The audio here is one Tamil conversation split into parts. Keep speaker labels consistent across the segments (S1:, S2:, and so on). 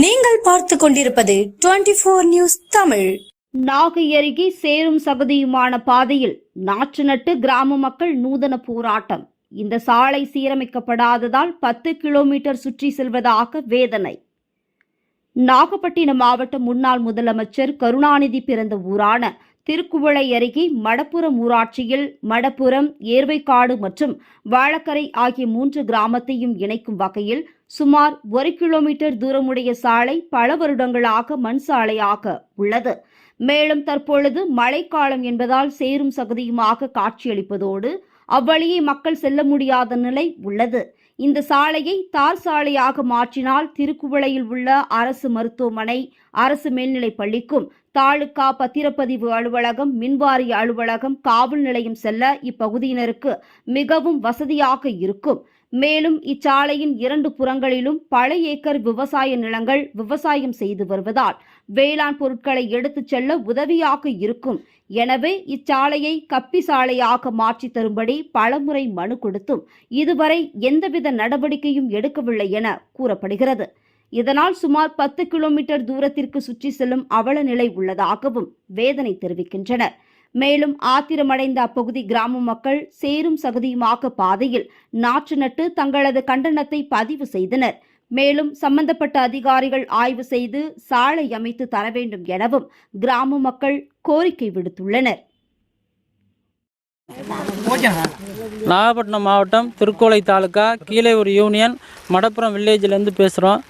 S1: நீங்கள் பார்த்து கொண்டிருப்பது twenty four news Tamil.
S2: Nagai அருகே சேரும் சகதியுமான பாதையில் நாற்று நட்டு கிராம மக்கள் நூதன போராட்டம். இந்த சாலை சீரமைக்கப்படாததால் பத்து கிலோமீட்டர் சுற்றி செல்வதாக வேதனை. நாகப்பட்டினம் மாவட்ட முன்னாள் முதலமைச்சர் கருணாநிதி பிறந்த ஊரான திருக்குவளை அருகே மடப்புறம் ஊராட்சியில் மடப்புறம் ஏர்வைக்காடு மற்றும் வாழக்கரை ஆகிய மூன்று கிராமத்தையும் இணைக்கும் வகையில் சுமார் ஒரு கிலோமீட்டர் தூரமுடைய சாலை பல வருடங்களாக மண் சாலையாக உள்ளது. மேலும் தற்பொழுது மழைக்காலம் என்பதால் சேரும் சகதியுமாக காட்சியளிப்பதோடு அவ்வழியே மக்கள் செல்ல முடியாத நிலை உள்ளது. இந்த சாலையை தார் சாலையாக மாற்றினால் திருக்குவளையில் உள்ள அரசு மருத்துவமனை அரசு மேல்நிலைப் பள்ளிக்கும் தாலுகா பத்திரப்பதிவு அலுவலகம் மின்வாரிய அலுவலகம் காவல் நிலையம் செல்ல இப்பகுதியினருக்கு மிகவும் வசதியாக இருக்கும். மேலும் இச்சாலையின் இரண்டு புறங்களிலும் பல ஏக்கர் விவசாய நிலங்கள் விவசாயம் செய்து வருவதால் வேளாண் பொருட்களை எடுத்துச் செல்ல உதவியாக இருக்கும். எனவே இச்சாலையை கப்பி சாலையாக மாற்றி தரும்படி பலமுறை மனு கொடுத்தும் இதுவரை எந்தவித நடவடிக்கையும் எடுக்கவில்லை என கூறப்படுகிறது. இதனால் சுமார் பத்து கிலோமீட்டர் தூரத்திற்கு சுற்றி செல்லும் அவல நிலை உள்ளதாகவும் வேதனை தெரிவிக்கின்றனர். மேலும் ஆத்திரமடைந்த அப்பகுதி கிராம மக்கள் சேரும் சகதியுமாக பாதையில் நாற்று நட்டு தங்களது கண்டனத்தை பதிவு செய்தனர். மேலும் சம்பந்தப்பட்ட அதிகாரிகள் ஆய்வு செய்து சாலை அமைத்து தர வேண்டும் எனவும் கிராம மக்கள் கோரிக்கை விடுத்துள்ளனர்.
S3: நாகப்பட்டினம் மாவட்டம் திருக்கோளை தாலுக்கா கீழே ஒரு யூனியன் மடப்புறம் வில்லேஜ்லேருந்து பேசுகிறோம்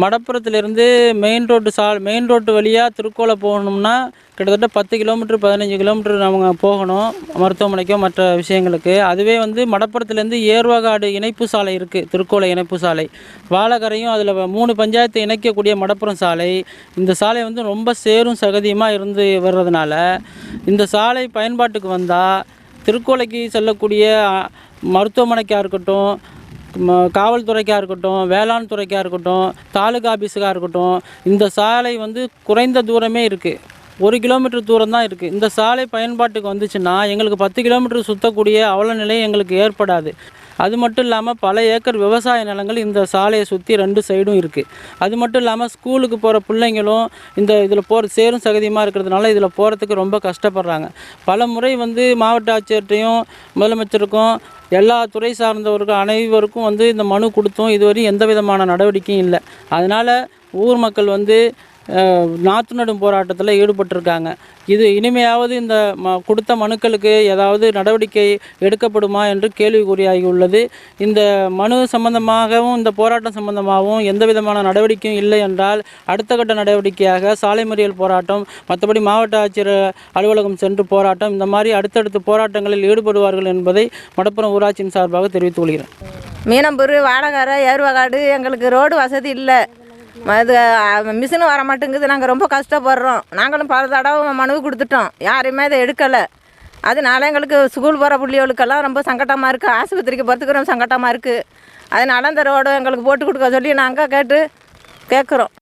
S3: மடப்புறத்துலேருந்து மெயின் ரோட்டு சால் மெயின் ரோட்டு வழியாக திருக்கோளை போகணும்னா கிட்டத்தட்ட பத்து கிலோமீட்டர் பதினஞ்சு கிலோமீட்டர் நம்ம போகணும் மருத்துவமனைக்கோ மற்ற விஷயங்களுக்கு. அதுவே வந்து மடப்புறத்துலேருந்து ஏர்வாகாடு இணைப்பு சாலை இருக்குது திருக்கோளை இணைப்பு சாலை. வாழகரையும் அதில் மூணு பஞ்சாயத்து இணைக்கக்கூடிய மடப்புறம் சாலை. இந்த சாலை வந்து ரொம்ப சேரும் சகதியுமாக இருந்து வர்றதுனால இந்த சாலை பயன்பாட்டுக்கு வந்தால் திருக்கோலைக்கு செல்லக்கூடிய மருத்துவமனைக்காக இருக்கட்டும் காவல்துறைக்காக இருக்கட்டும் வேளாண் துறைக்காக இருக்கட்டும் தாலுகா ஆஃபீஸுக்காக இருக்கட்டும் இந்த சாலை வந்து குறைந்த தூரமே இருக்குது ஒரு கிலோமீட்டர் தூரம் தான் இருக்குது இந்த சாலை பயன்பாட்டுக்கு வந்துச்சுன்னா எங்களுக்கு பத்து கிலோமீட்டர் சுற்றக்கூடிய அவ்வளோ நிலை எங்களுக்கு ஏற்படாது. அது மட்டும் இல்லாமல் பல ஏக்கர் விவசாய நிலங்கள் இந்த சாலையை சுற்றி ரெண்டு சைடும் இருக்குது அது மட்டும் இல்லாமல் ஸ்கூலுக்கு போகிற பிள்ளைங்களும் இந்த இதில் போகிற சேரும் சகதியமாக இருக்கிறதுனால இதில் போகிறதுக்கு ரொம்ப கஷ்டப்படுறாங்க. பல முறை வந்து மாவட்ட ஆட்சியர்கிட்டையும் முதலமைச்சருக்கும் எல்லா துறை சார்ந்தவர்கள் அனைவருக்கும் வந்து இந்த மனு கொடுத்தும். இதுவரையும் எந்த விதமான நடவடிக்கையும் இல்லை. அதனால் ஊர் மக்கள் வந்து நாற்று நடும் போராட்டத்தில் ஈடுபட்டிருக்காங்க. இது இனிமையாவது இந்த ம கொடுத்த மனுக்களுக்கு ஏதாவது நடவடிக்கை எடுக்கப்படுமா என்று கேள்விக்குறியாகி உள்ளது இந்த மனு சம்பந்தமாகவும் இந்த போராட்டம் சம்பந்தமாகவும் எந்த விதமான நடவடிக்கையும் இல்லை என்றால் அடுத்த கட்ட நடவடிக்கையாக சாலை மறியல் போராட்டம் மற்றபடி மாவட்ட ஆட்சியர் அலுவலகம் சென்று போராட்டம் இந்த மாதிரி அடுத்தடுத்த போராட்டங்களில் ஈடுபடுவார்கள் என்பதை மடப்புறம் ஊராட்சியின் சார்பாக தெரிவித்துக் கொள்கிறேன்.
S4: மீனம்பூர் வாடகார ஏர்வகாடு எங்களுக்கு ரோடு வசதி இல்லை. அது மிஷினு வர மாட்டேங்குது. நாங்கள் ரொம்ப கஷ்டப்படுறோம். நாங்களும் பல தடவை மனுவு கொடுத்துட்டோம். யாரையுமே அதை எடுக்கலை. அதனால எங்களுக்கு ஸ்கூல் போகிற பிள்ளைகளுக்கெல்லாம் ரொம்ப சங்கட்டமாக இருக்குது ஆஸ்பத்திரிக்கு போகிறதுக்கு ரொம்ப சங்கட்டமாக இருக்குது அதனால அந்த ரோடு எங்களுக்கு போட்டு கொடுக்க சொல்லி நாங்கள் கேட்டு கேட்குறோம்